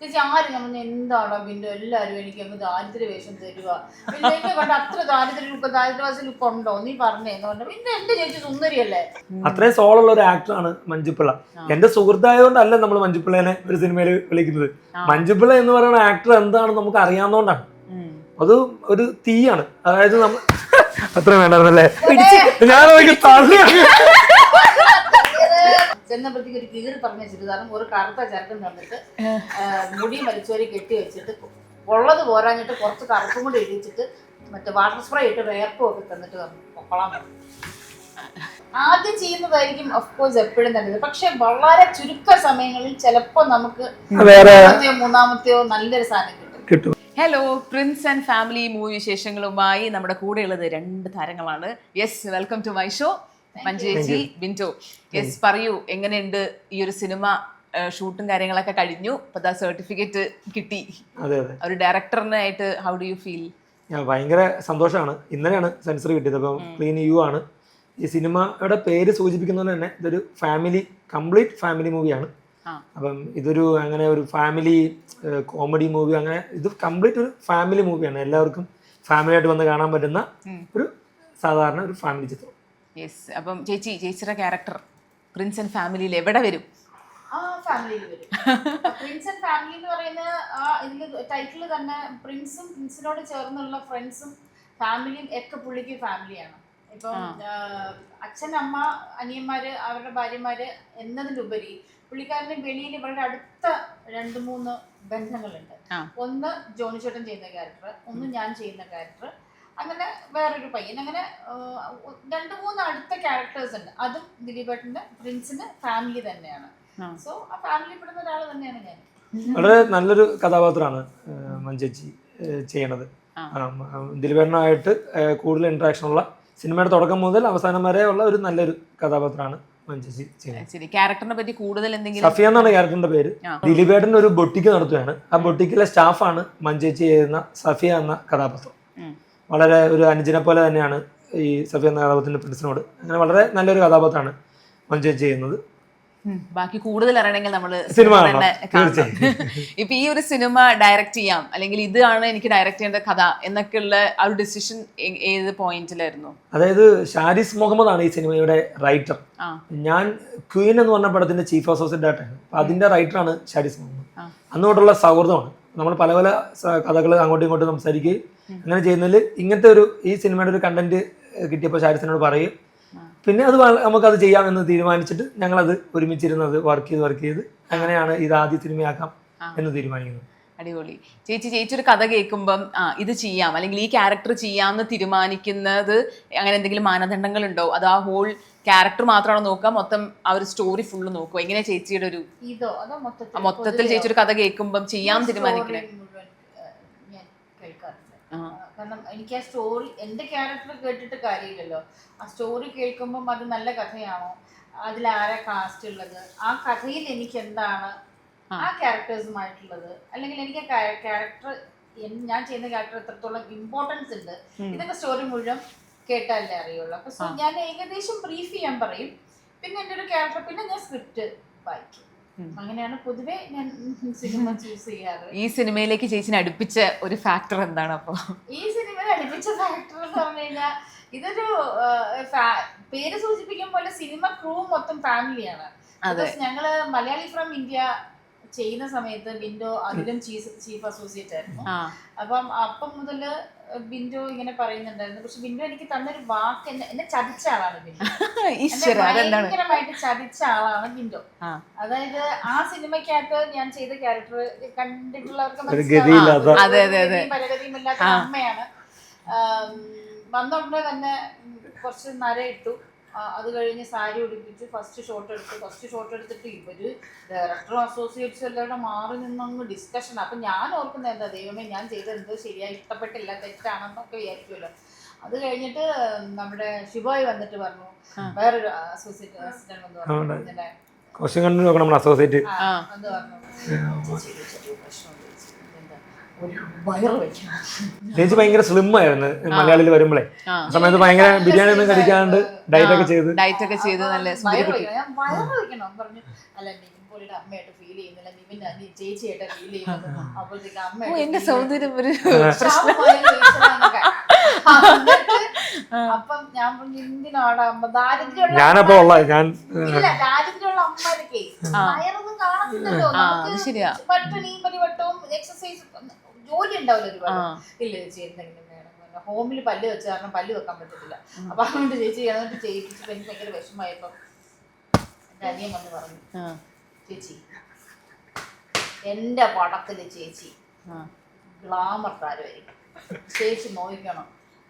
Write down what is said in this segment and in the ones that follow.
ചേച്ചി ആരും നമ്മൾ എന്താണോ ബിന്ദു എല്ലാവരും എനിക്ക് അങ്ങ് ദാരിദ്ര്യ വേഷം തരുക പിന്നെ എന്നെ കണ്ട അത്ര ദാരിദ്ര്യം ഇപ്പൊ ദാരിദ്ര്യവാസി ലുക്ക് ഉണ്ടോ? നീ പറഞ്ഞേന്ന് പറഞ്ഞു. പിന്നെ എന്റെ ചേച്ചി സുന്ദരിയല്ലേ? അത്രയും സോളുള്ള ഒരു ആക്ടറാണ് മഞ്ജുപ്പിള്ള എന്റെ സുഹൃത്തായതുകൊണ്ടല്ല നമ്മൾ മഞ്ജുപ്പിള്ളേനെ ഒരു സിനിമയിൽ വിളിക്കുന്നത്. മഞ്ജുപ്പിള്ള എന്ന് പറയുന്ന ആക്ടർ എന്താണെന്ന് നമുക്ക് അറിയാവുന്നതുകൊണ്ടാണ്. അത് ഒരു തീയാണ്. അതായത് നമ്മൾ അത്ര വേണ്ടായിരുന്നല്ലേ? ഞാൻ തള്ളി. ചെന്നപ്പോഴത്തേക്ക് ഒരു കീറി പറഞ്ഞ ചുരിദാറും ഒരു കറുത്ത ചരക്കും തന്നിട്ട് മുടി വലിച്ചോരി കെട്ടി വെച്ചിട്ട് ഉള്ളത് പോരാഞ്ഞിട്ട് കുറച്ച് കറുപ്പും കൂടി ഇടിച്ചിട്ട് മറ്റേ വാട്ടർ സ്പ്രേ ഇട്ട് വേർപ്പും ഒക്കെ തന്നിട്ട് തന്നു. പൊക്കോളാൻ പറഞ്ഞു. ആദ്യം ചെയ്യുന്നതായിരിക്കും ഓഫ് കോഴ്സ് എപ്പോഴും നല്ലത്. പക്ഷെ വളരെ ചുരുക്ക സമയങ്ങളിൽ ചിലപ്പോ നമുക്ക് രണ്ടാമത്തെയോ മൂന്നാമത്തെയോ നല്ലൊരു സാധനം കിട്ടും. കിട്ടും. Hello prince and family movie വിശേഷങ്ങളുമായി നമ്മുടെ കൂടെയുള്ളത് രണ്ട് താരങ്ങളാണ്. Yes welcome to my show മഞ്ജേച്ചി Binto yes പറയൂ എങ്ങനെയുണ്ട് ഈ ഒരു സിനിമ? ഷൂട്ടും കാര്യങ്ങളൊക്കെ കഴിഞ്ഞു ഇപ്പൊ ദാ സർട്ടിഫിക്കറ്റ് കിട്ടി. അതെ അതെ. ഒരു ഡയറക്ടറിനായിട്ട് ഹൗ ഡു യു ഫീൽ ഞാൻ ഭയങ്കര സന്തോഷമാണ്. ഇന്നലെയാണ് സെൻസർ കിട്ടിയത് അപ്പം ക്ലീൻ യു ആണ്. ഈ സിനിമയുടെ പേര് സൂചിപ്പിക്കുന്ന പോലെ തന്നെ ഇതൊരു ഫാമിലി കംപ്ലീറ്റ് ഫാമിലി മൂവിയാണ്. അപ്പം ഇതൊരു അങ്ങനെ ഒരു ഫാമിലി കോമഡി മൂവി അങ്ങനെ ഇത് കംപ്ലീറ്റ് ഒരു ഫാമിലി മൂവിയാണ്. എല്ലാവർക്കും ഫാമിലി ആയിട്ട് വന്ന് കാണാൻ പറ്റുന്ന ഒരു സാധാരണ ഒരു ഫാമിലി ചിത്രം. യെസ് അപ്പം ചേച്ചി ചേച്ചിയുടെ ക്യാരക്ടർ പ്രിൻസ് ആൻഡ് ഫാമിലിയിൽ എവിടെ വരും? ആ ഫാമിലിയിൽ വരും. പ്രിൻസ് ആൻഡ് ഫാമിലി എന്ന് പറയുന്ന ആ ഇതിൽ ടൈറ്റിൽ തന്നെ പ്രിൻസും പ്രിൻസിനോട് ചേർന്നുള്ള ഫ്രണ്ട്സും ഫാമിലിയും ഒക്കെ പുള്ളിക്ക് ഫാമിലിയാണ് ഇപ്പം അച്ഛൻ അമ്മ അനിയന്മാര് അവരുടെ ഭാര്യമാര് എന്നതിലുപരി പുള്ളിക്കാരന് വെളിയിൽ ഇവരുടെ അടുത്ത രണ്ട് മൂന്ന് ബന്ധങ്ങളുണ്ട്. ഒന്ന് ജോണി ചേട്ടൻ ചെയ്യുന്ന ക്യാരക്ടർ ഒന്ന് ഞാൻ ചെയ്യുന്ന ക്യാരക്ടർ അങ്ങനെ വേറൊരു പയ്യൻ. അങ്ങനെ രണ്ട് മൂന്ന് അടുത്ത ക്യാരക്ടേഴ്സ് ഉണ്ട്. അതും ദിലീപേട്ടന്റെ പ്രിൻസിന് ഫാമിലി തന്നെയാണ്. സോ ആ ഫാമിലി പെടുന്ന ഒരാൾ തന്നെയാണ് ഞാൻ. വളരെ നല്ലൊരു കഥാപാത്രമാണ് മഞ്ചേച്ചി ചെയ്യണത്. ദിലീപേട്ടനായിട്ട് കൂടുതൽ ഇന്ററാക്ഷൻ ഉള്ള സിനിമയുടെ തുടക്കം മുതൽ അവസാനം വരെ ഉള്ള ഒരു നല്ലൊരു കഥാപാത്രമാണ് മഞ്ചേച്ചി ചെയ്യുന്നത്. ശരി ക്യാരക്ടറിനെ പറ്റി കൂടുതൽ എന്തെങ്കിലും സഫിയ എന്നാണ് ക്യാരക്ടറിന്റെ പേര്. ദിലീപേട്ടൻ ഒരു ബൊട്ടിക്ക് നടത്തുകയാണ്. ആ ബൊട്ടിക്കിലെ സ്റ്റാഫാണ് മഞ്ചേച്ചി ചെയ്യുന്ന സഫിയ എന്ന കഥാപാത്രം. വളരെ ഒരു അനുജനെ പോലെ തന്നെയാണ് ഈ സഫിയ എന്ന കഥാപാത്രത്തിന്റെ പ്രിൻസിനോട് അങ്ങനെ വളരെ നല്ലൊരു കഥാപാത്രമാണ് മഞ്ജു ചെയ്യുന്നത്. ബാക്കി കൂടുതൽ അറിയണമെങ്കിൽ നമ്മൾ സിനിമ. ഇപ്പൊ ഈ ഒരു സിനിമ ഡയറക്റ്റ് ചെയ്യാം അല്ലെങ്കിൽ ഇതാണ് എനിക്ക് ഡയറക്റ്റ് ചെയ്യേണ്ട കഥ എന്നൊക്കെയുള്ള ആ ഒരു ഡിസിഷൻ ഏത് പോയിന്റിലായിരുന്നു അതായത് ഷാരിസ് മുഹമ്മദ് ആണ് ഈ സിനിമയുടെ റൈറ്റർ ഞാൻ ക്വീൻ എന്ന് പറഞ്ഞ പടത്തിന്റെ ചീഫ് അസോസിയേറ്റ് ആയിട്ടാണ്. അതിന്റെ റൈറ്ററാണ് ഷാരിസ് മുഹമ്മദ്. അന്നോട്ടുള്ള അന്ന് തൊട്ടുള്ള സൗഹൃദമാണ്. നമ്മൾ പല പല കഥകൾ അങ്ങോട്ടും ഇങ്ങോട്ടും സംസാരിക്കുകയും അങ്ങനെ ചെയ്യുന്നതിൽ ഇങ്ങനത്തെ ഒരു ഈ സിനിമയുടെ ഒരു കണ്ടന്റ് കിട്ടിയപ്പോൾ ഷാരിസിനോട് പറയും പിന്നെ അത് നമുക്കത് ചെയ്യാമെന്ന് തീരുമാനിച്ചിട്ട് ഞങ്ങളത് ഒരുമിച്ചിരുന്നത് വർക്ക് ചെയ്ത് വർക്ക് ചെയ്ത് അങ്ങനെയാണ് ഇത് ആദ്യ സിനിമയാക്കാം എന്ന് തീരുമാനിക്കുന്നത്. അടിപൊളി. ചേച്ചി ചേച്ചി ഒരു കഥ കേൾക്കുമ്പം ആ ഇത് ചെയ്യാം. അല്ലെങ്കിൽ ഈ ക്യാരക്ടർ ചെയ്യാമെന്ന് തീരുമാനിക്കുന്നത് അങ്ങനെ എന്തെങ്കിലും മാനദണ്ഡങ്ങൾ ഉണ്ടോ അത് ആ ഹോൾ ക്യാരക്ടർ മാത്രമാണോ നോക്കുക? മൊത്തം ആ ഒരു സ്റ്റോറി ഫുള്ള് നോക്കുക? എങ്ങനെ ചേച്ചിയുടെ ഒരു ഇതോ? അതോ മൊത്തത്തിൽ മൊത്തത്തിൽ ചേച്ചി ഒരു കഥ കേൾക്കുമ്പം ചെയ്യാൻ തീരുമാനിക്കണേ? കാരണം എനിക്ക് ആ സ്റ്റോറി എന്റെ ക്യാരക്ടർ കേട്ടിട്ട് കാര്യമില്ലല്ലോ. ആ സ്റ്റോറി കേൾക്കുമ്പം അത് നല്ല കഥയാണോ? അതിൽ ആരാ കാസ്റ്റ് ഉള്ളത്? ആ കഥയിൽ എനിക്ക് എന്താണ് ആ ക്യാരക്ടേഴ്സുമായിട്ടുള്ളത് അല്ലെങ്കിൽ എനിക്ക് ക്യാരക്ടർ ഞാൻ ചെയ്യുന്ന ക്യാരക്ടർ എത്രത്തോളം ഇമ്പോർട്ടൻസ് ഉണ്ട്. ഇതൊക്കെ സ്റ്റോറി മുഴുവൻ കേട്ടാലേ അറിയുള്ളൂ. അപ്പൊ ഞാൻ ഏകദേശം ബ്രീഫ് ചെയ്യാൻ പറയും. പിന്നെ എന്റെ ഒരു ക്യാരക്ടർ പിന്നെ ഞാൻ സ്ക്രിപ്റ്റ് വായിക്കും. അങ്ങനെയാണ് പൊതുവെ ഞാൻ സിനിമ ചൂസ് ചെയ്യാറ്. ഈ സിനിമയിലേക്ക് ചേച്ചിനെ അടുപ്പിച്ച ഒരു ഫാക്ടർ എന്താണ് അപ്പോൾ ഈ സിനിമയിൽ അടുപ്പിച്ച ഫാക്ടർ എന്ന് പറഞ്ഞു കഴിഞ്ഞാൽ ഇതൊരു പേര് സൂചിപ്പിക്കും പോലെ സിനിമ ക്രൂ മൊത്തം ഫാമിലിയാണ് ഞങ്ങൾ മലയാളി ഫ്രം ഇന്ത്യ ചെയ്യുന്ന സമയത്ത് ബിൻഡോ അതിലും ചീഫ് ചീഫ് അസോസിയേറ്റ് ആയിരുന്നു. അപ്പം അപ്പം മുതൽ ബിൻഡോ ഇങ്ങനെ പറയുന്നുണ്ടായിരുന്നു. പക്ഷെ ബിൻഡോ എനിക്ക് തന്നൊരു വാക്ക് എന്നെ എന്നെ ചതിച്ച ആളാണ് ബിൻഡോ. ഭയങ്കരമായിട്ട് ചതിച്ച ആളാണ് ബിൻഡോ. അതായത് ആ സിനിമയ്ക്കകത്ത് ഞാൻ ചെയ്ത ക്യാരക്ടർ കണ്ടിട്ടുള്ളവർക്ക് മനസ്സിലാവും. ഗതിയില്ലാത്ത- അതെ, അതെ, അതെ. ഗതിയും പരഗതിയും ഇല്ലാത്ത അമ്മയാണ്. വന്നുടനെ തന്നെ കുറച്ച് നര ഇട്ടു. അത് കഴിഞ്ഞ് സാരി ഉടുപ്പിച്ച് ഫസ്റ്റ് ഷോട്ട് എടുത്തു ഫസ്റ്റ് ഷോട്ട് എടുത്തിട്ട് ഇവർ ഡയറക്ടറും അസോസിയേറ്റ്സും എല്ലാവരുടെ മാറി നിന്നങ്ങ് ഡിസ്കഷൻ അപ്പൊ ഞാൻ ഓർക്കുന്നത് എന്താ ദൈവമേ ഞാൻ ചെയ്തെന്തോ ശരിയായി ഇഷ്ടപ്പെട്ടില്ല തെറ്റാണെന്നൊക്കെ വിചാരിക്കുമല്ലോ അത് കഴിഞ്ഞിട്ട് നമ്മുടെ ശിവായി വന്നിട്ട് പറഞ്ഞു. വേറൊരു അസോസിയേറ്റ് അസിസ്റ്റന്റ് വന്ന് പറഞ്ഞു. കണ്ടു നോക്കണം അസോസിയേറ്റ്. അത് പറഞ്ഞു ചേച്ചി ഒരു ചെറിയ പ്രശ്നമുണ്ട് ചേച്ചി. ഇതെന്താ? ഒരു വയറ് വെക്കണം ചേച്ചി ഭയങ്കര സ്ലിം ആയിരുന്നു മലയാളിയിൽ വരുമ്പോഴേ സമയത്ത് ഭയങ്കര ബിരിയാണി ഒന്നും കഴിക്കാണ്ട് ഡയറ്റ് ഒക്കെ ചെയ്ത്. ഡയറ്റ് ഒക്കെ ചെയ്ത് നല്ല എന്റെ സൗന്ദര്യം ഒരു അപ്പം ഞാൻ പറഞ്ഞു എന്തിനാടാ അമ്മ? ദാരിദ്ര്യമുള്ള ഞാനപ്പോ ഉള്ള ഞാൻ ഇല്ല. ദാരിദ്ര്യമുള്ള അമ്മമാരൊക്കെ വയറൊന്നും കാണത്തില്ലല്ലോ. ശരിയാ. പട്ടിണിയും പരിവട്ടവും എക്സസൈസ് ജോലി ഉണ്ടാവില്ല ഒരുപാട്. ഇല്ല ചേച്ചി എന്തെങ്കിലും വേണം. ഹോമിൽ പല്ല് വെച്ച കാരണം പല്ല് വെക്കാൻ പറ്റത്തില്ല. അപ്പൊ അതുകൊണ്ട് ചേച്ചി അതുകൊണ്ട് ചെയ്യിപ്പിച്ചപ്പോ എനിക്ക് ഭയങ്കര വിഷമായപ്പോ എന്റെ അനിയൻ വന്ന് പറഞ്ഞു ചേച്ചി എന്റെ പടത്തിൽ ചേച്ചി ഗ്ലാമർ താരമായിരിക്കും. ചേച്ചി നോക്കണം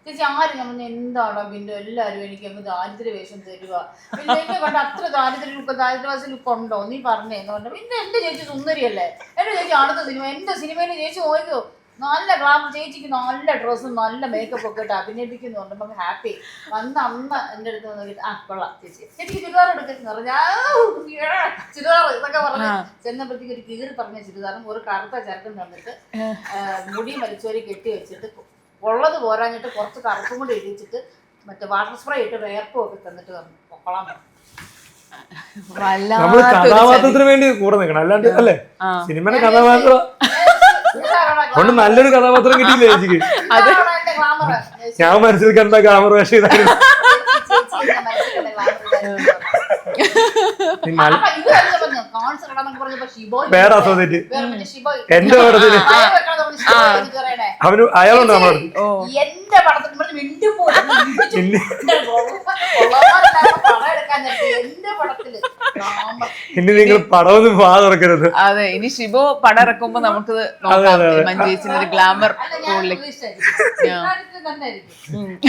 ചേച്ചി ആരും ഞാൻ പറഞ്ഞു എന്താണോ ബിന്ദു എല്ലാവരും എനിക്ക് അങ്ങ് ദാരിദ്ര്യ വേഷം തരുക. പിന്നെ കണ്ട അത്ര ദാരിദ്ര്യ ലുക്ക് ദാരിദ്ര്യവാസ ലുക്ക് ഉണ്ടോ നീ പറഞ്ഞേ എന്ന് പറഞ്ഞു. പിന്നെ എന്റെ ചേച്ചി സുന്ദരിയല്ലേ? എന്റെ ചേച്ചി അടുത്ത സിനിമ എന്റെ സിനിമയിൽ ചേച്ചി നോക്കോ നല്ല ഗ്ലാമർ ചേച്ചിക്ക് നല്ല ഡ്രസ്സും നല്ല മേക്കപ്പ് ഒക്കെ ഇട്ട് അഭിനയിപ്പിക്കുന്നുണ്ട് നമുക്ക് ഹാപ്പി വന്ന് അന്ന് എന്റെ അടുത്ത് നോക്കിയിട്ട് ആ കൊള്ളാം ചേച്ചി. ചേച്ചിക്ക് ചുരിദാർ എടുക്കുന്നു പറഞ്ഞു ചുരിദാർ ഇതൊക്കെ പറഞ്ഞു ചെന്നപ്പോഴത്തേക്ക് ഒരു കീറി പറഞ്ഞ ചുരിദാറും ഒരു കറുത്ത ചരക്കും തന്നിട്ട് മുടി മരിച്ചോരി കെട്ടി വെച്ചിട്ട് ഉള്ളത് പോരാഞ്ഞിട്ട് കുറച്ച് കറുപ്പും കൂടി ഇടിച്ചിട്ട് മറ്റേ വാട്ടർ സ്പ്രേ ഇട്ട് വേർപ്പും ഒക്കെ തന്നിട്ട് തന്നു പൊക്കോളാൻ പറഞ്ഞു. നമ്മൾ കഥാപാത്രത്തിന് വേണ്ടി കൂടെ നിൽക്കണം അല്ലാണ്ട് അല്ലേ. സിനിമയുടെ കഥാപാത്രം അതുകൊണ്ട് നല്ലൊരു കഥാപാത്രം കിട്ടിയില്ലേ ചേച്ചിക്ക്? ഞാൻ മനസ്സിൽ കണ്ട ഗ്ലാമർ വേഷം ഇതായിരുന്നു വേറെ അസോസിയേറ്റ് എന്റെ പടത്തിന്. അവന് അയാളുണ്ട് നമ്മുടെ അടുത്ത്. ഓ. എന്റെ പടത്തിൽ. ഇനി നിങ്ങൾ പടമൊന്നും വാ തുറക്കരുത്. അതെ ഇനി ശിവോ പടം ഇറക്കുമ്പോ നമുക്ക്. ഒരു ഗ്ലാമർ.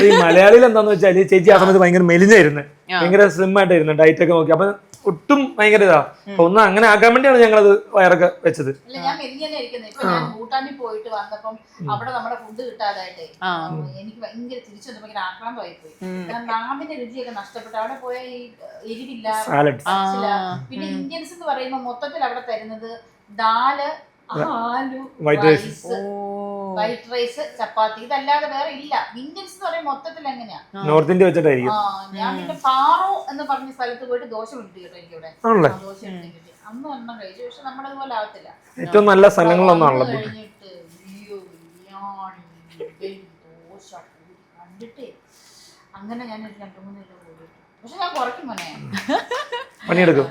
ഈ മലയാളിയിൽ എന്താന്ന് വെച്ചാൽ ചേച്ചി ആ സമയത്ത് ഭയങ്കര മെലിഞ്ഞായിരുന്നു. ഭയങ്കര സ്ലിം ആയിട്ടായിരുന്നു. ഡയറ്റ് ഒക്കെ നോക്കി. അപ്പൊ ഒട്ടും ഭയങ്കര ഇതാ. അപ്പൊ ഒന്ന് അങ്ങനെ ആക്കാൻ വേണ്ടിയാണ് ഞങ്ങൾ അത് വയറൊക്കെ വെച്ചത്. അല്ല ഞാൻ മെലിഞ്ഞനെ ഇരിക്കുന്നത് ഇപ്പൊ ഞാൻ ഭൂട്ടാനിൽ പോയിട്ട് വന്നപ്പം അവിടെ നമ്മുടെ ഫുഡ് കിട്ടാതായിട്ടേ. എനിക്ക് ഭയങ്കര തിരിച്ചു വന്നപ്പോ ഇങ്ങനെ ആക്രാന്തമായി പോയി. കാരണം നാവിന്റെ രുചിയൊക്കെ നഷ്ടപ്പെട്ടു. അവിടെ പോയ ഈ എരിവില്ല സാലഡ് പച്ചില. പിന്നെ ഇന്ത്യൻസ് എന്ന് പറയുമ്പോൾ മൊത്തത്തിൽ അവിടെ തരുന്നത് dal aloo rice. White rice chapati ഇതല്ലാതെ വേറെ ഇല്ല. ഇന്ത്യൻസ് എന്ന് പറയുമ്പോൾ മൊത്തത്തിൽ എങ്ങനെയാ? നോർത്ത് ഇന്ത്യ വെച്ചിട്ടായിരിക്കും. ആ ഞാൻ പിന്നെ പാറോ എന്ന് പറഞ്ഞ സ്ഥലത്ത് പോയിട്ട് ദോശ കിട്ടി കേട്ടോ എനിക്കിവിടെ ദോശ കിട്ടി. അന്ന് ഒന്നും കഴിച്ചു. പക്ഷെ നമ്മുടെ അതുപോലെ ആവത്തില്ല. ഏറ്റവും നല്ല സ്ഥലങ്ങളൊന്നാണല്ലോ കഴിഞ്ഞിട്ട് ദോശ കണ്ടിട്ടേ. അങ്ങനെ ഞാൻ രണ്ടു മൂന്ന് കിലോ പക്ഷെ ഞാൻ കുറയ്ക്കും മോനെ. പണിയെടുക്കും.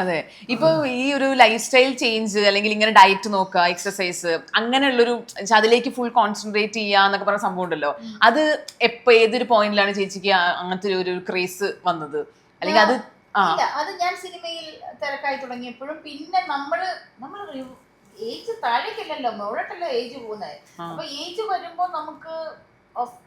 അതെ. ഇപ്പൊ ഈ ഒരു ലൈഫ് സ്റ്റൈൽ ചേഞ്ച് അല്ലെങ്കിൽ ഇങ്ങനെ ഡയറ്റ് നോക്കുക എക്സസൈസ് അങ്ങനെയുള്ളൊരു അതിലേക്ക് ഫുൾ കോൺസെൻട്രേറ്റ് ചെയ്യുക എന്നൊക്കെ പറഞ്ഞ സംഭവം ഉണ്ടല്ലോ. അത് എപ്പോ ഏതൊരു പോയിന്റിലാണ് ചേച്ചിക്ക് അങ്ങനത്തെ ഒരു ക്രേസ് വന്നത്? അല്ലെങ്കിൽ അത് അത് ഞാൻ സിനിമയിൽ തിരക്കായി തുടങ്ങിയപ്പോഴും പിന്നെ നമ്മൾ നമ്മൾ ഏജ് താഴേക്കല്ലല്ലോ മുഴട്ടല്ലോ ഏജ് പോകുന്നത്. അപ്പൊ ഏജ് വരുമ്പോ നമുക്ക്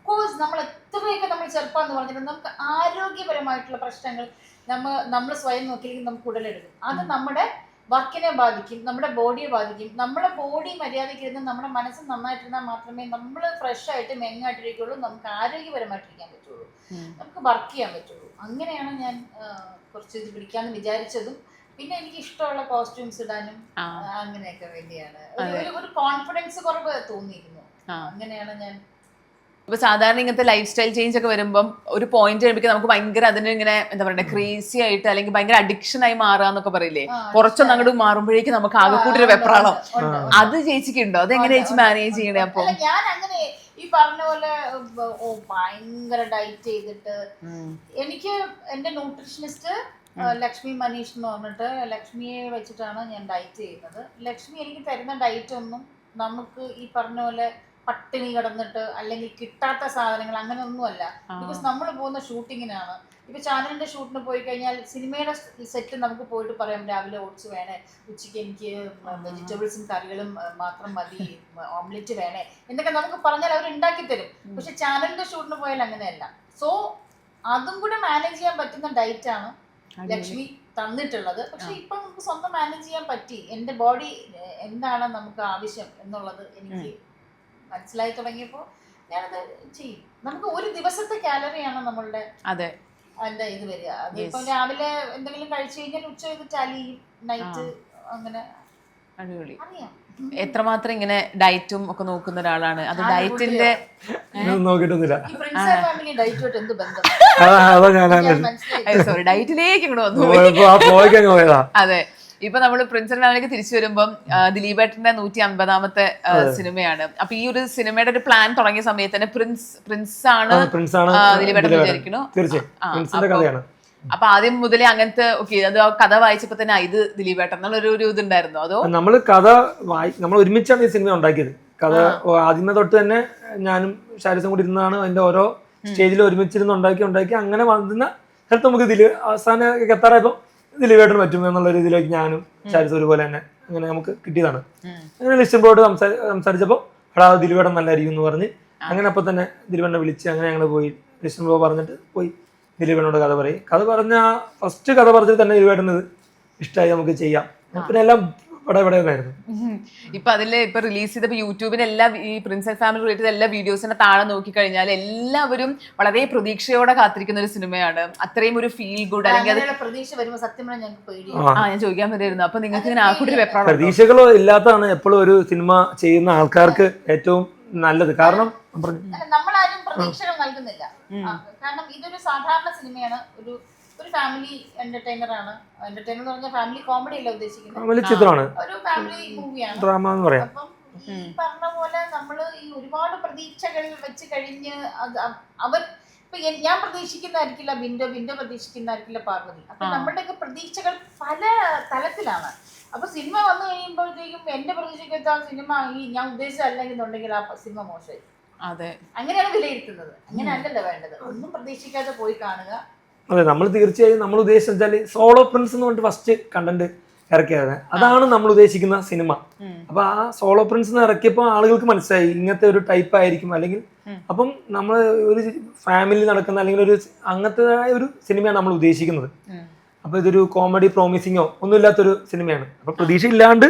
കോഴ്സ് നമ്മൾ എത്രയൊക്കെ നമ്മൾ ചെറുപ്പം എന്ന് പറഞ്ഞിട്ട് നമുക്ക് ആരോഗ്യപരമായിട്ടുള്ള പ്രശ്നങ്ങൾ നമ്മൾ നമ്മൾ സ്വയം നോക്കിയില്ലെങ്കിൽ നമുക്ക് ഉടലെടുക്കും. അത് നമ്മുടെ വർക്കിനെ ബാധിക്കും നമ്മുടെ ബോഡിയെ ബാധിക്കും. നമ്മുടെ ബോഡി മര്യാദയ്ക്ക് ഇരുന്ന് നമ്മുടെ മനസ്സ് നന്നായിട്ടിരുന്നാൽ മാത്രമേ നമ്മൾ ഫ്രഷ് ആയിട്ട് മെങ്ങായിട്ടിരിക്കുള്ളൂ. നമുക്ക് ആരോഗ്യപരമായിട്ടിരിക്കാൻ പറ്റുള്ളൂ. നമുക്ക് വർക്ക് ചെയ്യാൻ പറ്റുള്ളൂ. അങ്ങനെയാണ് ഞാൻ കുറച്ച് ഇത് പിടിക്കാമെന്ന് വിചാരിച്ചതും. പിന്നെ എനിക്ക് ഇഷ്ടമുള്ള കോസ്റ്റ്യൂംസ് ഇടാനും അങ്ങനെയൊക്കെ വേണ്ടിയാണ്. ഒരു- കോൺഫിഡൻസ് കുറവ് തോന്നിയിരുന്നു. അങ്ങനെയാണ് ഞാൻ ഇപ്പൊ സാധാരണ ഇങ്ങനത്തെ ലൈഫ് സ്റ്റൈൽ ചേഞ്ച് ഒക്കെ വരുമ്പം ഒരു പോയിന്റ് കഴിയുമ്പോൾ നമുക്ക് ഭയങ്കര അതിന് ഇങ്ങനെ എന്താ പറയുക ക്രേസി ആയിട്ട് അല്ലെങ്കിൽ ഭയങ്കര അഡിക്ഷൻ ആയി മാറുക എന്നൊക്കെ പറയില്ലേ? കുറച്ചൊന്നും അങ്ങോട്ട് മാറുമ്പോഴേക്കും നമുക്ക് ആകെ കൂട്ടൊരു വെപ്രാളം. അത് ചേച്ചിക്ക് ഉണ്ടോ. അത് എങ്ങനെ ചേച്ചി മാനേജ് ചെയ്യണേ അപ്പൊ? ഞാൻ അങ്ങനെ ഈ പറഞ്ഞ പോലെ ഓ ഭയങ്കര ഡയറ്റ് ചെയ്തിട്ട് എനിക്ക് എന്റെ ന്യൂട്രീഷനിസ്റ്റ് ലക്ഷ്മി മനീഷ് എന്ന് പറഞ്ഞിട്ട് ലക്ഷ്മിയെ വെച്ചിട്ടാണ് ഞാൻ ഡയറ്റ് ചെയ്യുന്നത്. ലക്ഷ്മി എനിക്ക് തരുന്ന ഡയറ്റ് ഒന്നും നമുക്ക് ഈ പറഞ്ഞ പോലെ പട്ടിണി കിടന്നിട്ട് അല്ലെങ്കിൽ കിട്ടാത്ത സാധനങ്ങൾ അങ്ങനെ ഒന്നുമല്ല ബിക്കോസ് നമ്മൾ പോകുന്ന ഷൂട്ടിങ്ങിനാണ്. ഇപ്പൊ ചാനലിന്റെ ഷൂട്ടിന് പോയി കഴിഞ്ഞാൽ സിനിമയുടെ സെറ്റ് നമുക്ക് പോയിട്ട് പറയാം രാവിലെ ഓട്സ് വേണേ ഉച്ചയ്ക്ക് എനിക്ക് വെജിറ്റബിൾസും കറികളും മാത്രം മതി ഓംലെറ്റ് വേണേ എന്നൊക്കെ നമുക്ക് പറഞ്ഞാൽ അവർ ഉണ്ടാക്കി തരും. പക്ഷെ ചാനലിന്റെ ഷൂട്ടിന് പോയാൽ അങ്ങനെയല്ല. സോ അതും കൂടെ മാനേജ് ചെയ്യാൻ പറ്റുന്ന ഡയറ്റ് ആണ് ലക്ഷ്മി തന്നിട്ടുള്ളത്. പക്ഷെ ഇപ്പൊ നമുക്ക് സ്വന്തം മാനേജ് ചെയ്യാൻ പറ്റി. എന്റെ ബോഡി എന്താണ് നമുക്ക് ആവശ്യം എന്നുള്ളത് എനിക്ക് മനസ്സിലായി തുടങ്ങിയപ്പോൾ ഞാനത് ചെയ്യും. നമുക്ക് ഒരു ദിവസത്തെ കാലറിയാണ് നമ്മളുടെ അതെ. അതിന്റെ ഇത് വരിക. അതിപ്പോ രാവിലെ എന്തെങ്കിലും കഴിച്ചു കഴിഞ്ഞാൽ ഉച്ച ചെയ്തിട്ട് അലിയും നൈറ്റ് അങ്ങനെ അടിപൊളി. അറിയാം. എത്രമാത്രം ഇങ്ങനെ ഡയറ്റും ഒക്കെ നോക്കുന്ന ഒരാളാണ്. അത് ഡയറ്റിന്റെ സോറി ഡയറ്റിലേക്ക് ഇങ്ങോട്ട് വന്നു. അതെ. ഇപ്പൊ നമ്മൾ പ്രിൻസൺ ഫാമിലിക്ക് തിരിച്ചു വരുമ്പം ആ, ദിലീപേട്ടന്റെ നൂറ്റി അമ്പതാമത്തെ സിനിമയാണ്. അപ്പൊ ഈ ഒരു സിനിമയുടെ ഒരു പ്ലാൻ തുടങ്ങിയ സമയത്ത് തന്നെ പ്രിൻസ് പ്രിൻസ് ആണ് പ്രിൻസ് ആണ് ദിലീപേട്ടൻ കഥയാണ്. അപ്പൊ ആദ്യം മുതലേ അങ്ങനത്തെ ഓക്കെ അത് കഥ വായിച്ചപ്പോ തന്നെ ഇത് ദിലീപേട്ടൻ എന്നുള്ള ഒരു ഇതുണ്ടായിരുന്നു. അതോ നമ്മൾ കഥ വായി നമ്മൾ ഒരുമിച്ചാണ് ഈ സിനിമ ഉണ്ടാക്കിയത്. കഥ ആദ്യമേ തൊട്ട് തന്നെ ഞാനും ഷാരിസും കൂടി ഇരുന്നാണ് അതിന്റെ ഓരോ സ്റ്റേജിൽ ഒരുമിച്ചിരുന്ന് ഉണ്ടാക്കി ഉണ്ടാക്കി അങ്ങനെ വന്നിരുന്ന സ്ഥലത്ത് നമുക്ക് ഇതിൽ അവസാനം എത്താറായപ്പോൾ ദിലീപേട്ടന് പറ്റും എന്നുള്ള രീതിയിലേക്ക് ഞാനും ഷാരിസും ഒരുപോലെ തന്നെ അങ്ങനെ നമുക്ക് കിട്ടിയതാണ്. അങ്ങനെ ലിസ്റ്റൻ പോയിട്ട് സംസാരി സംസാരിച്ചപ്പോൾ എടാ നല്ല നല്ലതായിരിക്കും എന്ന് പറഞ്ഞ് അങ്ങനെ അപ്പോൾ തന്നെ ദിലീപണ്ണെ വിളിച്ച് അങ്ങനെ ഞങ്ങൾ പോയി. ലിസ്റ്റൻ പോ പറഞ്ഞിട്ട് പോയി. ദിലീപണ്ണോട് കഥ പറയും. കഥ പറഞ്ഞ ഫസ്റ്റ് കഥ പറഞ്ഞിട്ട് തന്നെ ദിലീപേട്ടന് ഇത് ഇഷ്ടമായി നമുക്ക് ചെയ്യാം. പിന്നെ എല്ലാം ഇവിടെ. ഇപ്പൊ അതിൽ ഇപ്പൊ റിലീസ് ചെയ്ത യൂട്യൂബിൽ എല്ലാ ഈ പ്രിൻസസ് ഫാമിലി റിലേറ്റഡ് എല്ലാ വീഡിയോസിന്റെ താഴെ നോക്കി കഴിഞ്ഞാൽ എല്ലാവരും വളരെ പ്രതീക്ഷയോടെ കാത്തിരിക്കുന്ന ഒരു സിനിമയാണ്. അത്രയും ഒരു ഫീൽ ഗുഡ് അല്ലെങ്കിൽ അത് പ്രതീക്ഷ വരുമ്പോ സത്യം പറഞ്ഞാൽ ഞങ്ങൾക്ക് പേടിയാണ് ആ. ആ ഞാൻ ചോദിക്കാൻ വരുമായിരുന്നു അപ്പൊ നിങ്ങൾക്ക് ഇങ്ങനെ ആൾക്കൂടി ഒരു വെപ്രാളം പ്രതീക്ഷകളോ ഇല്ലാത്തതാണ് എപ്പോഴും ഒരു സിനിമ ചെയ്യുന്ന ആൾക്കാർക്ക് ഏറ്റവും നല്ലത്. കാരണം പറഞ്ഞു അല്ല, നമ്മളാരും പ്രതീക്ഷകൾ നൽകുന്നില്ല. ആ, കാരണം ഇതൊരു സാധാരണ സിനിമയാണ്. ഒരു ഒരു ഫാമിലി എന്റർടൈനർ ആണ്. എന്റർടൈനർ എന്ന് പറഞ്ഞാൽ ഫാമിലി കോമഡി അല്ല ഉദ്ദേശിക്കുന്നത്. വലിയ ചിത്രമാണ്. ഒരു ഫാമിലി മൂവിയാണ് ഡ്രാമ എന്ന് പറയാം. അപ്പം ഈ പറഞ്ഞ പോലെ നമ്മൾ ഈ ഒരുപാട് പ്രതീക്ഷകൾ വെച്ച് കഴിഞ്ഞ് അവർ ഇപ്പൊ ഞാൻ പ്രതീക്ഷിക്കുന്നതായിരിക്കില്ല ബിൻഡോ ബിൻഡോ പ്രതീക്ഷിക്കുന്നതായിരിക്കില്ല പാർവതി. അപ്പൊ. നമ്മുടെയൊക്കെ പ്രതീക്ഷകൾ പല തലത്തിലാണ്. അപ്പൊ സിനിമ വന്നു കഴിയുമ്പോഴത്തേക്കും എന്റെ പ്രതീക്ഷയ്ക്കകത്ത് ആ സിനിമ ഈ ഞാൻ ഉദ്ദേശിച്ചല്ലെന്നുണ്ടെങ്കിൽ ആ സിനിമ മോശമായി. അതെ. അങ്ങനെയാണ് വിലയിരുത്തുന്നത്. അങ്ങനെ അല്ലല്ലോ വേണ്ടത്. ഒന്നും പ്രതീക്ഷിക്കാതെ പോയി കാണുക. അതെ നമ്മൾ തീർച്ചയായും നമ്മൾ ഉദ്ദേശിച്ചാൽ സോളോ പ്രിൻസ് എന്ന് പറഞ്ഞിട്ട് ഫസ്റ്റ് കണ്ടന്റ് ഇറക്കിയത് അതാണ് നമ്മൾ ഉദ്ദേശിക്കുന്ന സിനിമ. അപ്പൊ ആ സോളോ പ്രിൻസ് എന്ന് ഇറക്കിയപ്പോൾ ആളുകൾക്ക് മനസ്സിലായി ഇങ്ങനത്തെ ഒരു ടൈപ്പ് ആയിരിക്കും. അല്ലെങ്കിൽ അപ്പം നമ്മൾ ഒരു ഫാമിലി നടക്കുന്ന അല്ലെങ്കിൽ ഒരു അങ്ങനത്തേതായ ഒരു സിനിമയാണ് നമ്മൾ ഉദ്ദേശിക്കുന്നത്. അപ്പൊ ഇതൊരു കോമഡി പ്രോമിസിങ്ങോ ഒന്നുമില്ലാത്തൊരു സിനിമയാണ് അപ്പൊ പ്രതീക്ഷ ഇല്ലാണ്ട്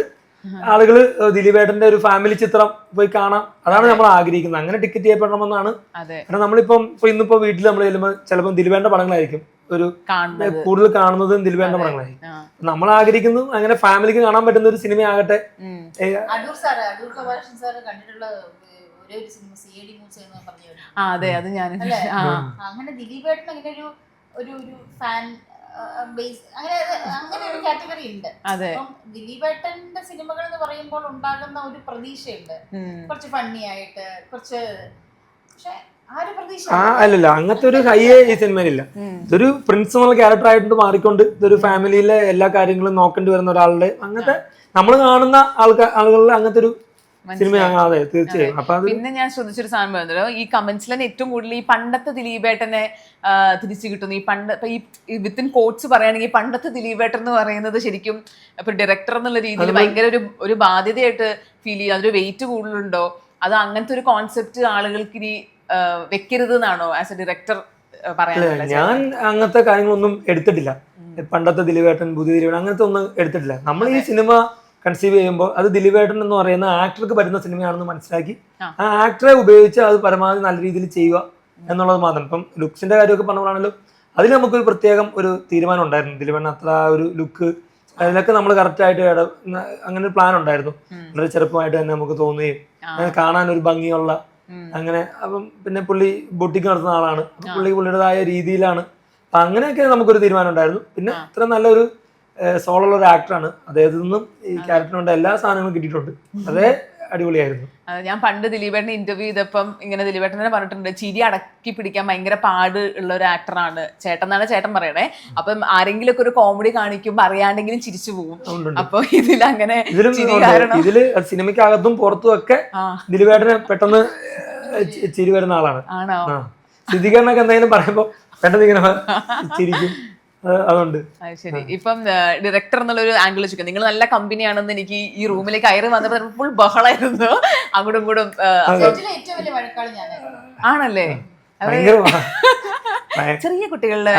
ആളുകൾ ദിലീപേട്ടന്റെ ഒരു ഫാമിലി ചിത്രം പോയി കാണാം. അതാണ് നമ്മൾ ആഗ്രഹിക്കുന്നത്. അങ്ങനെ ടിക്കറ്റ് ചെയ്യപ്പെടണമെന്നാണ്. അതെ. കാരണം നമ്മളിപ്പം ഇപ്പൊ ഇന്നിപ്പോ വീട്ടിൽ നമ്മൾ ചെല്ലുമ്പോൾ ചിലപ്പോൾ ദിലീപേട്ട പടങ്ങളായിരിക്കും ഒരു കാണുന്നത്. കൂടുതൽ കാണുന്നതും ദിലീപേട്ട പടങ്ങളായിരിക്കും. നമ്മൾ ആഗ്രഹിക്കുന്നു അങ്ങനെ ഫാമിലിക്ക് കാണാൻ പറ്റുന്ന ഒരു സിനിമ ആകട്ടെ. അതെ അത് ഞാൻ. അല്ലേ? അങ്ങനെ ദിലീപേട്ടൻ അങ്ങനെ ഒരു ഒരു ഫാൻ ബേസ് അങ്ങനെ അങ്ങനെ ഒരു കാറ്റഗറി ഉണ്ട്. അതെ. ദിലീപേട്ടന്റെ സിനിമകൾ എന്ന് പറയുമ്പോൾ ഉണ്ടാകുന്ന ഒരു പ്രതീക്ഷയുണ്ട്. കുറച്ച് ഫണ്ണി ആയിട്ട് കുറച്ച് പക്ഷെ അല്ലല്ല അങ്ങനത്തെ ഒരു ഹൈ ഈ സിനിമയിലില്ല. ഇതൊരു പ്രിൻസിപ്പൽ ക്യാരക്ടർ ആയിട്ട് മാറിക്കൊണ്ട്. ഇതൊരു ഫാമിലിയിലെ എല്ലാ കാര്യങ്ങളും നോക്കേണ്ടി വരുന്ന ഒരാളുടെ അങ്ങനത്തെ നമ്മൾ കാണുന്ന ആൾക്കാർ ആളുകളിൽ അങ്ങനത്തെ ഒരു സിനിമയാണ് അതെ തീർച്ചയായും. അപ്പൊ അത് പിന്നെ ഞാൻ ശ്രദ്ധിച്ചൊരു സാധനം പറയുന്നത് ഈ കമന്റ്സിൽ തന്നെ ഏറ്റവും കൂടുതൽ ഈ പണ്ടത്തെ ദിലീപേട്ടനെ തിരിച്ചു കിട്ടുന്നു ഈ പണ്ട് ഈ വിത്തിൻ കോട്സ് പറയുകയാണെങ്കിൽ പണ്ടത്തെ ദിലീപേട്ടൻ എന്ന് പറയുന്നത് ശരിക്കും ഇപ്പൊ ഡയറക്ടർ എന്നുള്ള രീതിയിൽ ഭയങ്കര ഒരു ഒരു ബാധ്യതയായിട്ട് ഫീൽ ചെയ്യുക അതൊരു വെയിറ്റ് കൂടുതലുണ്ടോ? അത് അങ്ങനത്തെ ഒരു കോൺസെപ്റ്റ് ആളുകൾക്ക് ഇനി വെക്കരുത് എന്നാണോ ആസ് എ ഡയറക്ടർ ഞാൻ അങ്ങനത്തെ കാര്യങ്ങളൊന്നും എടുത്തിട്ടില്ല. പണ്ടത്തെ ദിലീപേട്ടൻ പുതിയ ദിലീപേട്ടൻ അങ്ങനത്തെ ഒന്നും എടുത്തിട്ടില്ല. നമ്മൾ ഈ സിനിമ കൺസീവ് ചെയ്യുമ്പോൾ അത് ദിലീപേട്ടൻ എന്ന് പറയുന്ന ആക്ടർക്ക് പറ്റുന്ന സിനിമയാണെന്ന് മനസ്സിലാക്കി. ആ. ആക്ടറെ ഉപയോഗിച്ച് അത് പരമാവധി നല്ല രീതിയിൽ ചെയ്യുക എന്നുള്ളത് മാത്രം. ഇപ്പം ലുക്സിന്റെ കാര്യമൊക്കെ പറഞ്ഞപ്പോഴാണല്ലോ അതിൽ നമുക്കൊരു പ്രത്യേകം ഒരു തീരുമാനം ഉണ്ടായിരുന്നു. ദിലീപേട്ടൻ അത്ര ഒരു ലുക്ക് അതിലൊക്കെ നമ്മൾ കറക്റ്റായിട്ട് അങ്ങനെ ഒരു പ്ലാൻ ഉണ്ടായിരുന്നു. വളരെ ചെറുപ്പമായിട്ട് തന്നെ നമുക്ക് തോന്നുകയും കാണാൻ ഒരു ഭംഗിയുള്ള അങ്ങനെ അപ്പം പിന്നെ പുള്ളി ബൊട്ടിക്ക് നടത്തുന്ന ആളാണ്. പുള്ളി പുള്ളിയുടേതായ രീതിയിലാണ്. അപ്പം അങ്ങനെയൊക്കെ നമുക്കൊരു തീരുമാനം ഉണ്ടായിരുന്നു. പിന്നെ അത്ര നല്ലൊരു സോളുള്ള ഒരു ആക്ടറാണ്. അദ്ദേഹത്തിൽ നിന്നും ഈ ക്യാരക്ടറിനുണ്ട് എല്ലാ സാധനങ്ങളും കിട്ടിയിട്ടുണ്ട്. അതേ അടിപൊളിയായിരുന്നു. ഞാൻ പണ്ട് ദിലീപേട്ടനെ ഇന്റർവ്യൂ ചെയ്തപ്പം ഇങ്ങനെ ദിലീപേട്ടൻ തന്നെ പറഞ്ഞിട്ടുണ്ട് ചിരി അടക്കി പിടിക്കാൻ ഭയങ്കര പാട് ഉള്ള ഒരു ആക്ടറാണ് ചേട്ടൻ എന്നാണ് ചേട്ടൻ പറയണേ. അപ്പം ആരെങ്കിലും ഒക്കെ ഒരു കോമഡി കാണിക്കുമ്പോൾ അറിയാണ്ടെങ്കിലും ചിരിച്ചു പോകും. അപ്പൊ ഇതിൽ അങ്ങനെ ഇതിലും സിനിമയ്ക്കകത്തും പുറത്തും ഒക്കെ ദിലീപേട്ടനെ പെട്ടെന്ന് ചിരി വരുന്ന ആളാണ്. ആണോ? സ്ഥിതികരണൊക്കെ എന്തെങ്കിലും പറയുമ്പോ പെട്ടെന്ന് ഇങ്ങനെ ചിരിക്കും. അത് അതുകൊണ്ട് അത് ശരി. ഇപ്പം ഡയറക്ടർ എന്നുള്ള ഒരു ആംഗിൾ വെച്ചിരിക്കും നിങ്ങൾ നല്ല കമ്പനിയാണെന്ന് എനിക്ക് ഈ റൂമിലേക്ക് കയറി വന്നപ്പോൾ ഫുൾ ബഹളായിരുന്നു. അങ്ങോട്ടും ഇങ്ങോട്ടും ആണല്ലേ? ചെറിയ കുട്ടികളുടെ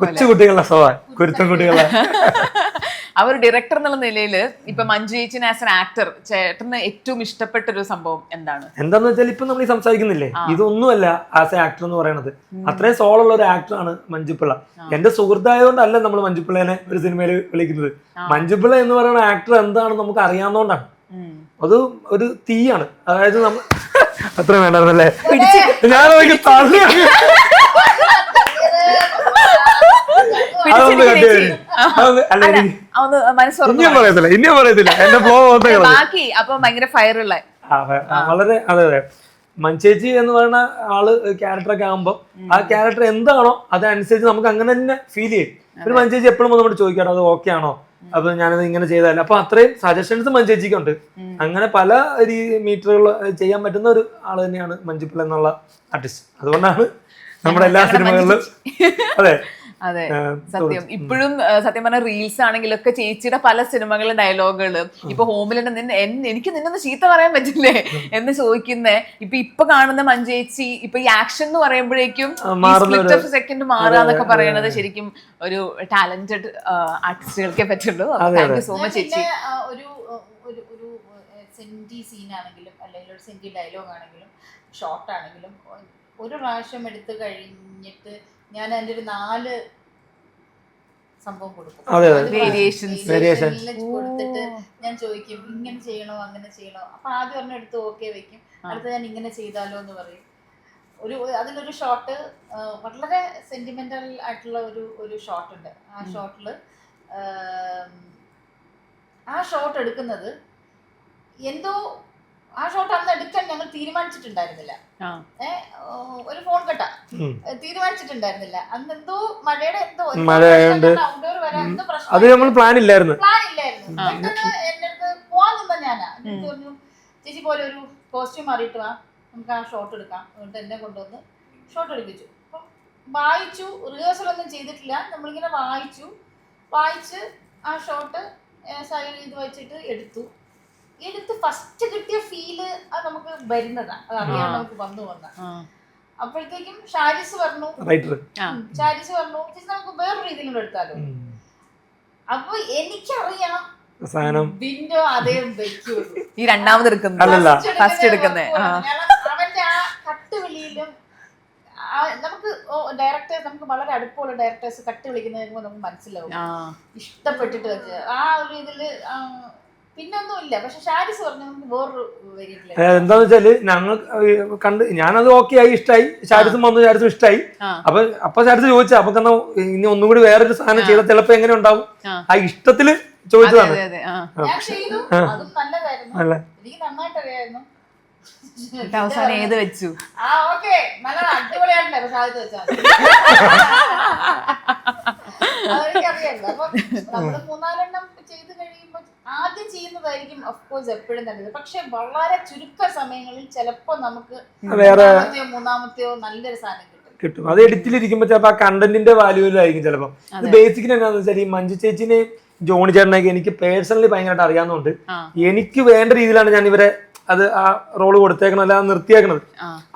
കൊച്ചു കുട്ടികളുടെ സ്വഭാവം. കുരുത്തം കുട്ടികളെ. ആ ഒരു ഡയറക്ടർ എന്നുള്ള നിലയിൽ ഇപ്പൊ മഞ്ജു ചേച്ചിന് ആസ് എൻ ആക്ടർ ചേട്ടന് ഏറ്റവും ഇഷ്ടപ്പെട്ട ഒരു സംഭവം എന്താണ്? എന്താന്ന് വെച്ചാൽ ഇപ്പൊ നമ്മൾ ഈ സംസാരിക്കുന്നില്ലേ? ഇതൊന്നുമല്ല ആസ് എ ആക്ടർ എന്ന് പറയുന്നത് അത്രയും സോളുള്ള ഒരു ആക്ടറാണ് മഞ്ജുപിള്ള. എന്റെ സുഹൃത്തായതുകൊണ്ടല്ല നമ്മൾ മഞ്ജുപിള്ളേനെ ഒരു സിനിമയിൽ വിളിക്കുന്നത്. മഞ്ജുപിള്ള എന്ന് പറയുന്ന ആക്ടർ എന്താണെന്ന് നമുക്ക് അറിയാവുന്നതുകൊണ്ടാണ്. അത് ഒരു തീയാണ്. അതായത് നമ്മൾ അത്ര വേണ്ടായിരുന്നല്ലേ? ഞാൻ തള്ളി. ഇനിയും പറയത്തില്ല എന്റെ ഫ്ലോ ബാക്കി അപ്പൊ ഭയങ്കര ഫയറുള്ള. വളരെ അതെ അതെ. മഞ്ചേച്ചി എന്ന് പറയുന്ന ആൾ ക്യാരക്ടറൊക്കെ ആകുമ്പോൾ ആ ക്യാരക്ടർ എന്താണോ അതനുസരിച്ച് നമുക്ക് അങ്ങനെ തന്നെ ഫീൽ ചെയ്യും. ഒരു മഞ്ചേച്ചി എപ്പോഴും നമ്മൾ ചോദിക്കാട്ടോ അത് ഓക്കെ ആണോ? അപ്പൊ ഞാനത് ഇങ്ങനെ ചെയ്താലും അപ്പൊ അത്രയും സജഷൻസ് മഞ്ചേച്ചിക്ക് ഉണ്ട് അങ്ങനെ പല മീറ്ററുകൾ ചെയ്യാൻ പറ്റുന്ന ഒരു ആൾ തന്നെയാണ് മഞ്ചിപ്പിള്ള എന്നുള്ള ആർട്ടിസ്റ്റ് അതുകൊണ്ടാണ് നമ്മുടെ എല്ലാ സിനിമകളിലും അതെ. അതെ. സത്യം. ഇപ്പോഴും സത്യം പറഞ്ഞ റീൽസ് ആണെങ്കിലൊക്കെ ചേച്ചിയുടെ പല സിനിമകളിലെ ഡയലോഗുകൾ ഇപ്പൊ ഹോമിലുണ്ട് നിന്നെ എനിക്ക് നിന്നൊന്ന് ചീത്ത പറയാൻ പറ്റില്ലേ? എന്ന് ചോദിക്കുന്നേ. ഇപ്പൊ ഇപ്പൊ കാണുന്ന മഞ്ചേച്ചി ഇപ്പൊ ഈ ആക്ഷൻ എന്ന് പറയുമ്പോഴേക്കും സ്പ്ലിറ്റ് ഓഫ് സെക്കൻഡ് മാറുക എന്നൊക്കെ പറയുന്നത് ശരിക്കും ഒരു ടാലന്റഡ് ആർട്ടിസ്റ്റുകൾക്കേ പറ്റുള്ളൂ. താങ്ക് യു സോ മച്ച് ചേച്ചി. ഒരു ഒരു ഒരു സെന്റി സീൻ ആണെങ്കിലും അല്ലെങ്കിൽ ഒരു സെന്റി ഡയലോഗ് ആണെങ്കിലും ഷോർട്ട് ആണെങ്കിലും ഒരു പ്രാവശ്യം എടുത്തു കഴിഞ്ഞിട്ട് ഞാൻ അതിന്റെ ഒരു നാല് സംഭവം കൊടുക്കും. അതെ. Variations. variations. കൊടുത്തിട്ട് ഞാൻ ചോദിക്കും ഇങ്ങനെ ചെയ്യണോ? അങ്ങനെ ചെയ്യണോ? അപ്പൊ ആദ്യം ഒരെണ്ണം എടുത്ത് ഓക്കെ വെക്കും. അടുത്ത ഞാൻ ഇങ്ങനെ ചെയ്താലോ എന്ന് പറയും. ഒരു അതിലൊരു ഷോട്ട് വളരെ സെന്റിമെന്റൽ ആയിട്ടുള്ള ഒരു ഒരു ഷോട്ട് ഉണ്ട്. ആ ഷോട്ടിൽ ആ ഷോട്ട് എടുക്കുന്നത് എന്തോ ആ ഷോട്ട് അന്ന് എടുക്കാൻ ഞങ്ങൾ തീരുമാനിച്ചിട്ടുണ്ടായിരുന്നില്ല. ആ. ഒരു ഫോൺ കട്ട. തീരുമാനിച്ചിട്ടുണ്ടായിരുന്നില്ല. അന്ന് എന്തോ മഴയുടെ എന്തോ ഔട്ട്ഡോർ വരാൻ എന്തോ അത് പ്രശ്നം നമ്മൾ പ്ലാൻ ഇല്ലായിരുന്നു. പ്ലാൻ ഇല്ലായിരുന്നു. പെട്ടെന്ന് എന്റെ അടുത്ത് പോവാൻ നിന്ന ഞാനാ. പറഞ്ഞു ചേച്ചി പോലെ ഒരു കോസ്റ്റ്യൂം മാറിയിട്ട് വാ. നമുക്ക് ആ ഷോട്ട് എടുക്കാം. എന്നിട്ട് എന്നെ കൊണ്ടുവന്ന് ഷോട്ട് എടുപ്പിച്ചു. അപ്പം വായിച്ചു. റിഹേഴ്സൽ ഒന്നും ചെയ്തിട്ടില്ല. നമ്മളിങ്ങനെ വായിച്ചു. വായിച്ച് ആ ഷോട്ട് സൈൻ ചെയ്ത് വെച്ചിട്ട് എടുത്തു. എടുത്ത് ഫസ്റ്റ് കിട്ടിയ ഫീൽ അത് നമുക്ക് വരുന്നതാണ് അത് അറിയാൻ നമുക്ക് വന്നു വന്ന. അപ്പോഴത്തേക്കും ഷാരിസ് പറഞ്ഞു റൈറ്റർ. ഷാരിസ് പറഞ്ഞു ചേച്ചി നമുക്ക് വേറൊരു രീതിയിലും എടുത്താലോ? അപ്പൊ എനിക്കറിയാം സാധനം. വിൻഡോ അതേ വെക്കുള്ളൂ ഈ രണ്ടാമത് എടുക്കുന്നത് ഫസ്റ്റ് എടുക്കുന്നേ അവന്റെ ആ കട്ടുവിളിയിലും നമുക്ക് ഡയറക്ടേഴ്സ് നമുക്ക് വളരെ അടുപ്പമുള്ള ഡയറക്ടേഴ്സ് കട്ട് വിളിക്കുന്നത് നമുക്ക് മനസ്സിലാവും. ഇഷ്ടപ്പെട്ടിട്ട് വെച്ച്. ആ ഒരു ഇതിൽ പക്ഷെ ഷാരിസ് പറഞ്ഞു വേറൊരു എന്താന്ന് വെച്ചാൽ ഞങ്ങൾ കണ്ട് ഞാനത് ഓക്കെ ആയി ഇഷ്ടമായി ഷാരിസും വന്നു ഷാരിസും ഇഷ്ടമായി. അപ്പൊ അപ്പൊ ഷാരിസ് ചോദിച്ചു അപ്പൊ കാരണം ഇനി ഒന്നും കൂടി വേറൊരു സാധനം ചെയ്താൽ ചിലപ്പോ എങ്ങനെ ഉണ്ടാവും? ആ. ഇഷ്ടത്തിൽ ചോദിച്ചതാണ്. ചെയ്തു. അല്ല? എനിക്ക് നന്നായിട്ട് അറിയായിരുന്നു എന്നിട്ട് അവസാനം ഏത് വെച്ചു? ആ ഓക്കെ. നല്ല അടിപൊളിയായിട്ടുണ്ട് പക്ഷെ ആദ്യത്തെ വെച്ചാൽ അതെനിക്കറിയായിരുന്നു അപ്പൊ നമ്മൾ മൂന്നാലെണ്ണം ചെയ്ത് കഴിയുമ്പോൾ ആദ്യം ചെയ്യുന്നതായിരിക്കും കോഴ്സ് എപ്പോഴും നല്ലത്. പക്ഷെ വളരെ ചുരുക്ക സമയങ്ങളിൽ ചിലപ്പോ നമുക്ക് വേറെ രണ്ടാമത്തെയോ മൂന്നാമത്തെയോ നല്ലൊരു സാധനം കിട്ടും. കിട്ടും. അത് എഡിറ്റിലിരിക്കുമ്പോ ചിലപ്പോ ആ കണ്ടന്റിന്റെ വാല്യൂലായിരിക്കും ചിലപ്പോ. ഇത് ബേസിക്കലി എന്താണെന്ന് വെച്ചാൽ ഈ മഞ്ജു ചേച്ചിനെയും ജോണി ചേട്ടനൊക്കെ എനിക്ക് പേഴ്സണലി ഭയങ്കരമായിട്ട് അറിയാവുന്നതുകൊണ്ട്. എനിക്ക് വേണ്ട രീതിയിലാണ് ഞാൻ ഇവരെ അത് ആ റോൾ കൊടുത്തേക്കണം അല്ലാതെ നിർത്തിയേക്കണത്.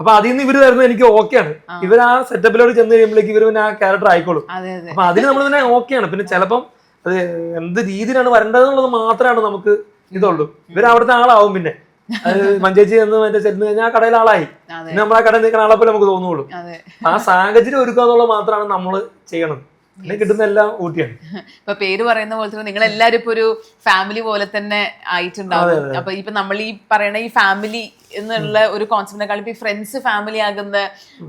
അപ്പൊ അതിൽ നിന്ന് ഇവർ തരുന്നത് എനിക്ക് ഓക്കെയാണ് ഇവർ ആ. സെറ്റപ്പിലോട് ചെന്ന് കഴിയുമ്പോഴേക്ക് ഇവർ പിന്നെ ആ ക്യാരക്ടർ ആയിക്കോളും. അപ്പൊ അതിന് നമ്മൾ പിന്നെ ഓക്കെയാണ് പിന്നെ ചിലപ്പം അത് എന്ത് രീതിയിലാണ് വരേണ്ടത് എന്നുള്ളത് മാത്രമാണ് നമുക്ക് ഇതുള്ളൂ. ഇവർ അവിടുത്തെ ആളാവും പിന്നെ. മഞ്ചേച്ചി എന്ന് മറ്റേ ചെന്ന് കഴിഞ്ഞാൽ ആ കടയിൽ ആളായി. പിന്നെ നമ്മൾ ആ കടയിൽ നിൽക്കുന്ന ആളെ പോലെ നമുക്ക് തോന്നുള്ളൂ. ആ സാഹചര്യം ഒരുക്കുക എന്നുള്ളത് മാത്രമാണ് നമ്മൾ ചെയ്യണത്. കിട്ടുന്ന എല്ലാം ഊട്ടിയാണ്. ഇപ്പൊ പേര് പറയുന്ന പോലെ തന്നെ നിങ്ങൾ എല്ലാരും ഇപ്പൊ ഒരു ഫാമിലി പോലെ തന്നെ ആയിട്ടുണ്ടാവും. അപ്പൊ ഇപ്പൊ നമ്മൾ ഈ പറയണ ഈ ഫാമിലി എന്നുള്ള ഒരു കോൺസെപ്റ്റിനെക്കാളും ഇപ്പൊ ഈ ഫ്രണ്ട്സ് ഫാമിലി ആകുന്ന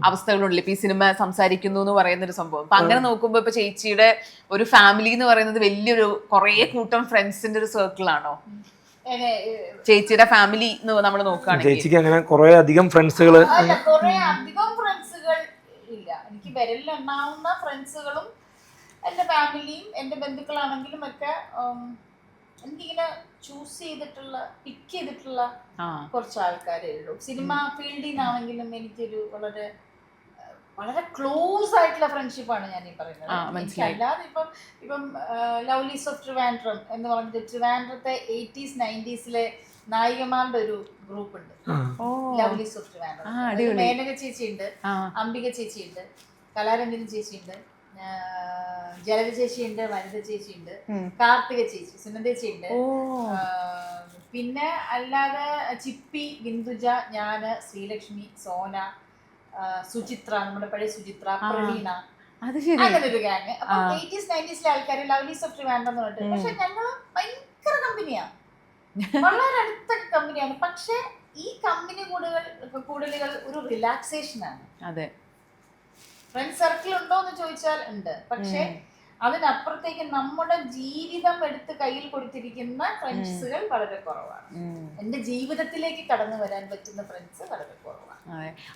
അവസ്ഥകളുണ്ടല്ലോ. ഇപ്പൊ ഈ സിനിമ സംസാരിക്കുന്നു എന്ന് പറയുന്ന ഒരു സംഭവം അപ്പൊ അങ്ങനെ നോക്കുമ്പോ ഇപ്പൊ ചേച്ചിയുടെ ഒരു ഫാമിലി എന്ന് പറയുന്നത് വലിയൊരു കുറേ കൂട്ടം ഫ്രണ്ട്സിന്റെ ഒരു സർക്കിൾ ആണോ? ചേച്ചിയുടെ ഫാമിലി എന്ന് നമ്മൾ നോക്കുകയാണെങ്കിൽ. ചേച്ചിക്ക് അങ്ങനെ കുറെ അധികം ഫ്രണ്ട്സുകൾ കുറെ അധികം ഫ്രണ്ട്സുകൾ ഇല്ല. എനിക്ക് വിരലിലെണ്ണാവുന്ന ഫ്രണ്ട്സുകളും എന്റെ ഫാമിലിയും എന്റെ ബന്ധുക്കളാണെങ്കിലും ഒക്കെ എനിക്കിങ്ങനെ ചൂസ് ചെയ്തിട്ടുള്ള പിക്ക് ചെയ്തിട്ടുള്ള കുറച്ച് ആൾക്കാരേ ഉള്ളൂ. സിനിമ ഫീൽഡിൽ നിന്നാണെങ്കിലും എനിക്കൊരു വളരെ വളരെ ക്ലോസ് ആയിട്ടുള്ള ഫ്രണ്ട്ഷിപ്പാണ് ഞാൻ ഈ പറയുന്നത്. അല്ലാതെ ഇപ്പം ഇപ്പം ലവ്ലീസ് ഓഫ് ട്രിവാൻഡ്രം എന്ന് പറഞ്ഞിട്ട് ട്രിവാൻഡ്രത്തെ എയ്റ്റീസ് നയന്റീസിലെ നായികമാരുടെ ഒരു ഗ്രൂപ്പ് ഉണ്ട് ഓ. ലവ്ലീസ് ഓഫ് ട്രിവാൻഡ്രം മേനക ചേച്ചിയുണ്ട് അംബിക ചേച്ചിയുണ്ട് കലാരഞ്ജനി ചേച്ചിയുണ്ട്. ജലജ ചേച്ചിയുണ്ട് വനിത ചേച്ചിയുണ്ട്. കാർത്തിക ചേച്ചി സുനന്ദ ചേച്ചിയുണ്ട്. പിന്നെ അല്ലാതെ ചിപ്പി ബിന്ദുജ ഞാൻ ശ്രീലക്ഷ്മി സോന സുചിത്ര നമ്മുടെ പഴയ സുചിത്ര പ്രവീണ. അത് ശരി അങ്ങനെ ഒരു ഗ്യാങ് അപ്പൊ എയ്റ്റീസ് നയന്റീസിലെ ആൾക്കാർ ലവ്ലീസ് ഓഫ് ട്രിവാൻഡ്രം എന്ന് പറഞ്ഞിട്ട്. പക്ഷെ ഞങ്ങൾ ഭയങ്കര കമ്പനിയാണ് വളരെ അടുത്ത കമ്പനിയാണ്. പക്ഷെ ഈ കമ്പനി കൂടുതൽ കൂടുതലുകൾ ഒരു റിലാക്സേഷൻ ആണ്. അതെ. ഫ്രണ്ട് സർക്കിൾ ഉണ്ടോ എന്ന് ചോദിച്ചാൽ ഉണ്ട്. പക്ഷേ അതിനപ്പുറത്തേക്ക് നമ്മുടെ ജീവിതം എടുത്ത് കയ്യിൽ കൊടുത്തിരിക്കുന്ന ഫ്രണ്ട്സുകൾ വളരെ കുറവാണ്. എന്റെ ജീവിതത്തിലേക്ക് കടന്നു വരാൻ പറ്റുന്ന ഫ്രണ്ട്സ് വളരെ കുറവാണ്.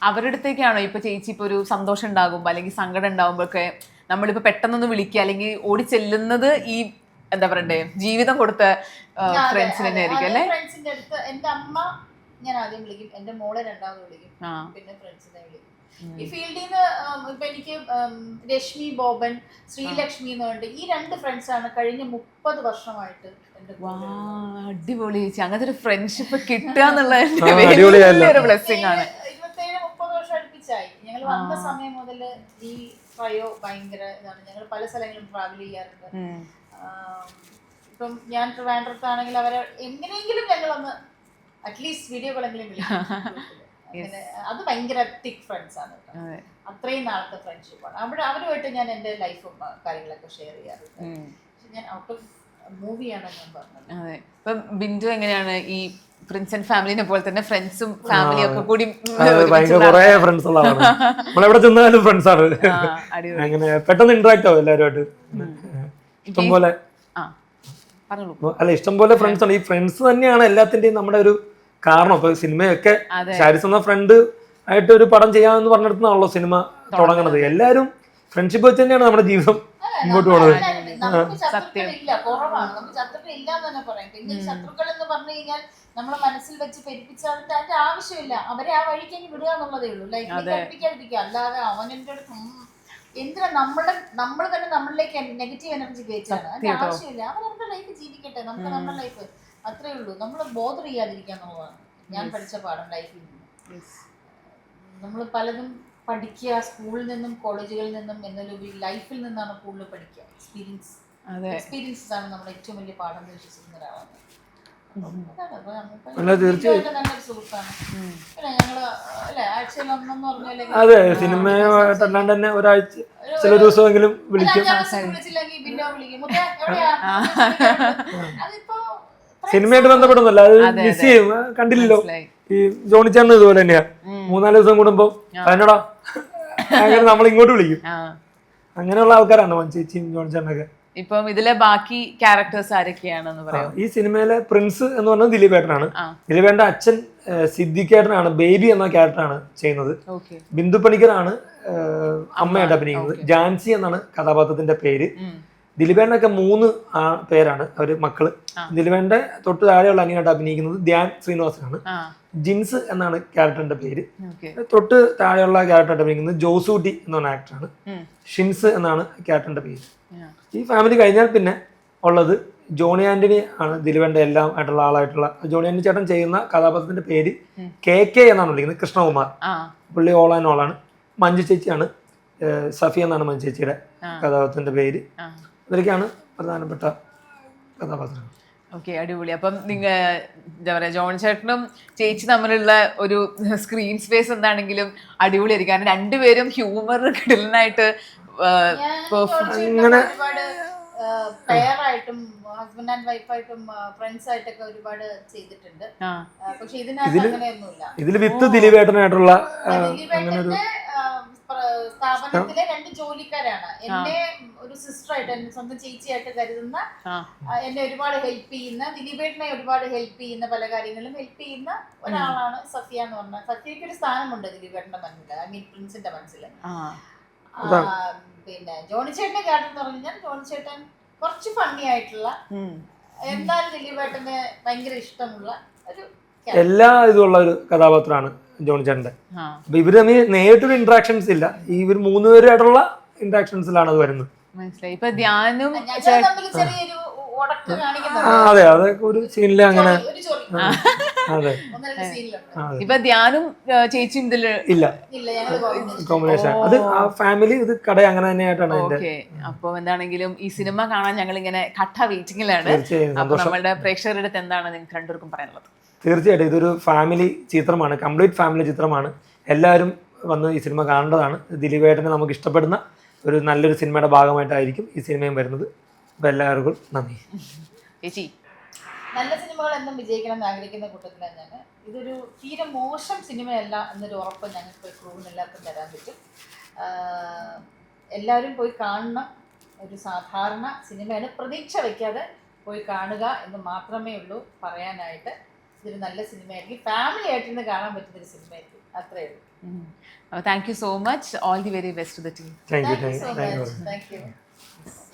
അവരുടെ അടുത്തേക്കാണോ ഇപ്പൊ ചേച്ചി ഇപ്പൊ ഒരു സന്തോഷം ഉണ്ടാകുമ്പോ അല്ലെങ്കിൽ സങ്കടം ഉണ്ടാകുമ്പോഴൊക്കെ നമ്മളിപ്പോ പെട്ടെന്നൊന്ന് വിളിക്കുക അല്ലെങ്കിൽ ഓടി ചെല്ലുന്നത് ഈ എന്താ പറയണ്ടേ ജീവിതം കൊടുത്ത ഫ്രണ്ട്സിന് ആയിരിക്കും അല്ലേ? ഫ്രണ്ട്സിന്റെ അടുത്ത് എന്റെ അമ്മ ഞാൻ ആദ്യം വിളിക്കും എന്റെ മോളെ രണ്ടാമത് വിളിക്കും പിന്നെ ഫ്രണ്ട്സിനെ വിളിക്കും. ഈ ഫീൽഡിൽ നിന്ന് ഇപ്പൊ എനിക്ക് രശ്മി ബോബൻ ശ്രീലക്ഷ്മി എന്ന് പറഞ്ഞിട്ട് ഈ രണ്ട് ഫ്രണ്ട്സ് ആണ് കഴിഞ്ഞ മുപ്പത് വർഷമായിട്ട് എന്റെ വാ അടിപൊളി ചേച്ചി. അങ്ങനത്തെ ഒരു ഫ്രണ്ട്ഷിപ്പ് കിട്ടുക എന്നുള്ള ബ്ലെസ്സിങ് ആണ്. ഇരുപത്തേഴ് മുപ്പത് വർഷം അടുപ്പിച്ചായി. ഞങ്ങൾ വന്ന സമയം മുതൽ ഈ ട്രയോ ഭയങ്കര ഇതാണ്. ഞങ്ങൾ പല സ്ഥലങ്ങളും ട്രാവൽ ചെയ്യാറുണ്ട്. ഇപ്പം ഞാൻ ട്രിവാൻഡ്രത്താണെങ്കിൽ അവരെ എങ്ങനെയെങ്കിലും ഞങ്ങളൊന്ന് അറ്റ്ലീസ്റ്റ് വീഡിയോകളെങ്കിലും വിളിക്കും. അങ്ങനെ അത് ഭയങ്കര തിക് ഫ്രണ്ട്സ് ആണ്. അത്രയും നാളത്തെ ഫ്രണ്ട്ഷിപ്പാണ് അവിടെ അവരുമായിട്ട് ഞാൻ എന്റെ ലൈഫും കാര്യങ്ങളൊക്കെ ഷെയർ ചെയ്യാറുണ്ട്. പക്ഷെ ഞാൻ ഔട്ട് ഓഫ് മൂവിയാണ് ഞാൻ പറഞ്ഞത്. അതെ. ഇപ്പൊ ബിന്ദു എങ്ങനെയാണ് ഈ പ്രിൻസ് ആൻഡ് ഫാമിലിനെ പോലെ തന്നെ ഫ്രണ്ട്സും ഫാമിലിയും ഒക്കെ കൂടി കുറെ ഫ്രണ്ട്സ് ഉള്ളതാണ്. നമ്മളെവിടെ ചെന്നാലും ഫ്രണ്ട്സ് ആണ്. അങ്ങനെ പെട്ടെന്ന് ഇന്ററാക്ട് ആവും എല്ലാവരുമായിട്ട് ഇഷ്ടംപോലെ പോലെ അല്ല അല്ല ഇഷ്ടംപോലെ ഫ്രണ്ട്സ് ആണ് ഈ ഫ്രണ്ട്സ് തന്നെയാണ് എല്ലാത്തിന്റെയും നമ്മുടെ ഒരു കാരണം ഇപ്പൊ സിനിമയൊക്കെ. ഷാരിസ് എന്ന ഫ്രണ്ട് ആയിട്ട് ഒരു പടം ചെയ്യാമെന്ന് പറഞ്ഞിടത്തുനിന്നാണല്ലോ സിനിമ തുടങ്ങണത് എല്ലാരും ഫ്രണ്ട്ഷിപ്പ് വെച്ച് തന്നെയാണ് നമ്മുടെ ജീവിതം മുമ്പോട്ട് പോണത്. ശത്രുക്കളില്ല കുറവാണ്. നമുക്ക് ശത്രുക്കൾ ഇല്ല എന്ന് തന്നെ പറയാം. പിന്നെ ഈ ശത്രുക്കൾ എന്ന് പറഞ്ഞു കഴിഞ്ഞാൽ നമ്മളെ മനസ്സിൽ വെച്ച് പെരുപ്പിച്ചാൽ അതിന്റെ ആവശ്യമില്ല. അവരെ ആ വഴിക്ക് അങ്ങ് വിടുക എന്നുള്ളതേ ഉള്ളൂ. ലൈഫിലേക്ക് അടുപ്പിക്കാതിരിക്കുക അല്ലാതെ അടുത്ത് എന്തിനാ നമ്മളുടെ നമ്മൾ തന്നെ നമ്മളിലേക്ക് നെഗറ്റീവ് എനർജി കയറ്റാണ് അതിന്റെ ആവശ്യമില്ല. അവർ അവരുടെ ലൈഫ് ജീവിക്കട്ടെ. നമുക്ക് നമ്മുടെ ലൈഫ് അത്രേ ഉള്ളൂ. നമ്മൾ ബോധർ ചെയ്യാതിരിക്കുക എന്നുള്ളതാണ് ഞാൻ പഠിച്ച പാഠം ലൈഫിൽ നിന്ന്. നമ്മൾ പലതും പഠിക്കുക സ്കൂളിൽ നിന്നും കോളേജുകളിൽ നിന്നും എന്നതിലുപരി ലൈഫിൽ നിന്നാണ് കൂടുതൽ പഠിക്കുക. എക്സ്പീരിയൻസ് അതെ. എക്സ്പീരിയൻസസ് ആണ് നമ്മുടെ ഏറ്റവും വലിയ പാഠം എന്ന് വിശ്വസിക്കുന്ന ഒരാളാണ്. അതെ സിനിമയുമായിട്ട് അല്ലാണ്ട് തന്നെ ഒരാഴ്ച ചില ദിവസമെങ്കിലും വിളിക്കും. സിനിമയായിട്ട് ബന്ധപ്പെടുന്നല്ല അത് മിസ് ചെയ്യും. കണ്ടില്ലല്ലോ. ഈ ജോണി ചേട്ടൻ ഇതുപോലെ തന്നെയാ. മൂന്നാൽ ദിവസം കൂടുമ്പോ അതിനോടാ അങ്ങനെ നമ്മൾ ഇങ്ങോട്ട് വിളിക്കും അങ്ങനെയുള്ള ആൾക്കാരാണ് ചേച്ചിയും ജോണി ചേട്ടനൊക്കെ. ഇപ്പം ഇതിലെ ബാക്കി ക്യാരക്ടേഴ്സ് ആരൊക്കെയാണെന്ന് പറയാം. ഈ സിനിമയിലെ പ്രിൻസ് എന്ന് പറഞ്ഞത് ദിലീപേട്ടനാണ്. ആ. ദിലീപേട്ടന്റെ അച്ഛൻ സിദ്ദിഖേട്ടനാണ് ബേബി എന്ന ക്യാരക്ടറാണ് ചെയ്യുന്നത്. ബിന്ദു പണിക്കറാണ് അമ്മയായിട്ട് അഭിനയിക്കുന്നത്. ജാൻസി എന്നാണ് കഥാപാത്രത്തിന്റെ പേര്. ദിലീപേട്ടനൊക്കെ മൂന്ന് പേരാണ് അവർ മക്കൾ. ദിലീപേന്റെ തൊട്ട് താഴെയുള്ള അനിയനായിട്ട് അഭിനയിക്കുന്നത്. ധ്യാൻ ശ്രീനിവാസനാണ്. ജിൻസ് എന്നാണ് ക്യാരക്ടറിന്റെ പേര്. തൊട്ട് താഴെയുള്ള ക്യാരക്ടറായിട്ട് അഭിനയിക്കുന്നത് ജോസൂട്ടി എന്ന് പറഞ്ഞ ആക്ടറാണ് ഷിൻസ് എന്നാണ് ക്യാരക്ടറിന്റെ പേര്. ഈ ഫാമിലി കഴിഞ്ഞാൽ പിന്നെ ഉള്ളത് ജോണി ആന്റണി ആണ് ദിലുവന്റെ എല്ലാം ആയിട്ടുള്ള ആളായിട്ടുള്ള. ജോണി ആന്റണി ചേട്ടൻ ചെയ്യുന്ന കഥാപാത്രത്തിന്റെ പേര് കെ കെ എന്നാണ് വിളിക്കുന്നത്. കൃഷ്ണകുമാർ. പുള്ളി ഓൾ ആൻഡ് ഓളാണ് മഞ്ജു ചേച്ചിയാണ് ഏഹ് സഫി എന്നാണ് മഞ്ജു ചേച്ചിയുടെ കഥാപാത്രത്തിന്റെ പേര്. ആ ഇവരൊക്കെയാണ് പ്രധാനപ്പെട്ട കഥാപാത്രങ്ങൾ. ഓക്കെ അടിപൊളി. അപ്പം നിങ്ങൾ എന്താ പറയുക ജോൺ ചേട്ടനും ചേച്ചി തമ്മിലുള്ള ഒരു സ്ക്രീൻ സ്പേസ് എന്താണെങ്കിലും അടിപൊളിയായിരിക്കും. കാരണം രണ്ടുപേരും ഹ്യൂമർ കിടലിനായിട്ട് അങ്ങനെ പെയറായിട്ടും ഹസ്ബൻഡ് ആൻഡ് വൈഫായിട്ടും ഫ്രണ്ട്സ് ആയിട്ടൊക്കെ ഒരുപാട് ചെയ്തിട്ടുണ്ട്. പക്ഷെ ഇതിനകത്ത് അങ്ങനെയൊന്നുമില്ല. ഇതിൽ വിത്ത് ദിലീപേട്ടനായിട്ടുള്ള സ്ഥാപനത്തിലെ രണ്ട് ജോലിക്കാരാണ്. എന്നെ ഒരു സിസ്റ്റർ ആയിട്ട് എന്റെ സ്വന്തം ചേച്ചിയായിട്ട് കരുതുന്ന എന്നെ ഒരുപാട് ഹെൽപ്പ് ചെയ്യുന്ന ദിലീപേട്ടനെ ഒരുപാട് ഹെൽപ്പ് ചെയ്യുന്ന പല കാര്യങ്ങളിലും ഹെൽപ്പ് ചെയ്യുന്ന ഒരാളാണ് സഫിയ എന്ന് പറഞ്ഞത് സഫിയക്ക് ഒരു സ്ഥാനമുണ്ട് ദിലീപേട്ടന്റെ മനസ്സിൽ ഐ മീൻ പ്രിൻസിന്റെ മനസ്സിൽ പിന്നെ ജോണി ചേട്ടന്റെ ക്യാരക്ടർ എന്ന് പറഞ്ഞാൽ ജോണി ചേട്ടൻ കുറച്ച് ഫണ്ണി ആയിട്ടുള്ള. എന്നാൽ ദിലീപേട്ടന് ഭയങ്കര ഇഷ്ടമുള്ള ഒരു എല്ലാ ഇതുള്ള ഒരു കഥാപാത്രമാണ് ജോണി ചേട്ടന്റെ അപ്പൊ ഇവർ തമ്മിൽ നേരിട്ടൊരു ഇന്ററാക്ഷൻസ് ഇല്ല. ഈ ഇവർ മൂന്നുപേരായിട്ടുള്ള ഇന്ററാക്ഷൻസിലാണ് അത് വരുന്നത്. മനസ്സിലായി. ഇപ്പൊ ധ്യാനും അതെ അതൊക്കെ ഒരു സീനിൽ അങ്ങനെ അതെ. അതെ. ഇപ്പൊ ധ്യാനും ചേച്ചിയും ഇതിൽ ഇല്ല. കോമ്പിനേഷൻ അത് ആ ഫാമിലി ഇത് കട അങ്ങനെ തന്നെയായിട്ടാണ് ഓക്കെ. അപ്പൊ എന്താണെങ്കിലും ഈ സിനിമ കാണാൻ ഞങ്ങൾ ഇങ്ങനെ കട്ട വെയിറ്റിംഗിലാണ് അപ്പൊ നമ്മളുടെ പ്രേക്ഷകരുടെ അടുത്ത് എന്താണ് നിങ്ങൾക്ക് രണ്ടുപേർക്കും പറയാനുള്ളത്? തീർച്ചയായിട്ടും ഇതൊരു ഫാമിലി ചിത്രമാണ്. കംപ്ലീറ്റ് ഫാമിലി ചിത്രമാണ്. എല്ലാവരും വന്ന് ഈ സിനിമ കാണേണ്ടതാണ്. ദിലീപേട്ടനെ നമുക്ക് ഇഷ്ടപ്പെടുന്ന ഒരു നല്ലൊരു സിനിമയുടെ ഭാഗമായിട്ടായിരിക്കും ഈ സിനിമയും വരുന്നത്. അപ്പോൾ എല്ലാവർക്കും നന്ദി. ചേച്ചി. നല്ല സിനിമകൾ എന്നും വിജയിക്കണം എന്ന് ആഗ്രഹിക്കുന്ന കൂട്ടത്തിൽ ഞാൻ ഇതൊരു തീരെ മോശം സിനിമയല്ല എന്നൊരു ഉറപ്പ് ഞങ്ങൾക്ക് ക്രൂവിന് എല്ലാവർക്കും തരാൻ പറ്റും. എല്ലാവരും പോയി കാണണം. ഒരു സാധാരണ സിനിമയാണ്. പ്രതീക്ഷ വയ്ക്കാതെ പോയി കാണുക എന്ന് മാത്രമേ ഉള്ളൂ പറയാനായിട്ട്. ഇതൊരു നല്ല സിനിമയായിരിക്കും. ഫാമിലി ആയിട്ടിരുന്ന് കാണാൻ പറ്റുന്ന ഒരു സിനിമയായിരിക്കും. അത്രയേ ഉള്ളൂ. Mm. Oh, thank you so much. All the very best to the team. Thank, thank you. Thank, you so thank much. You. Thank you.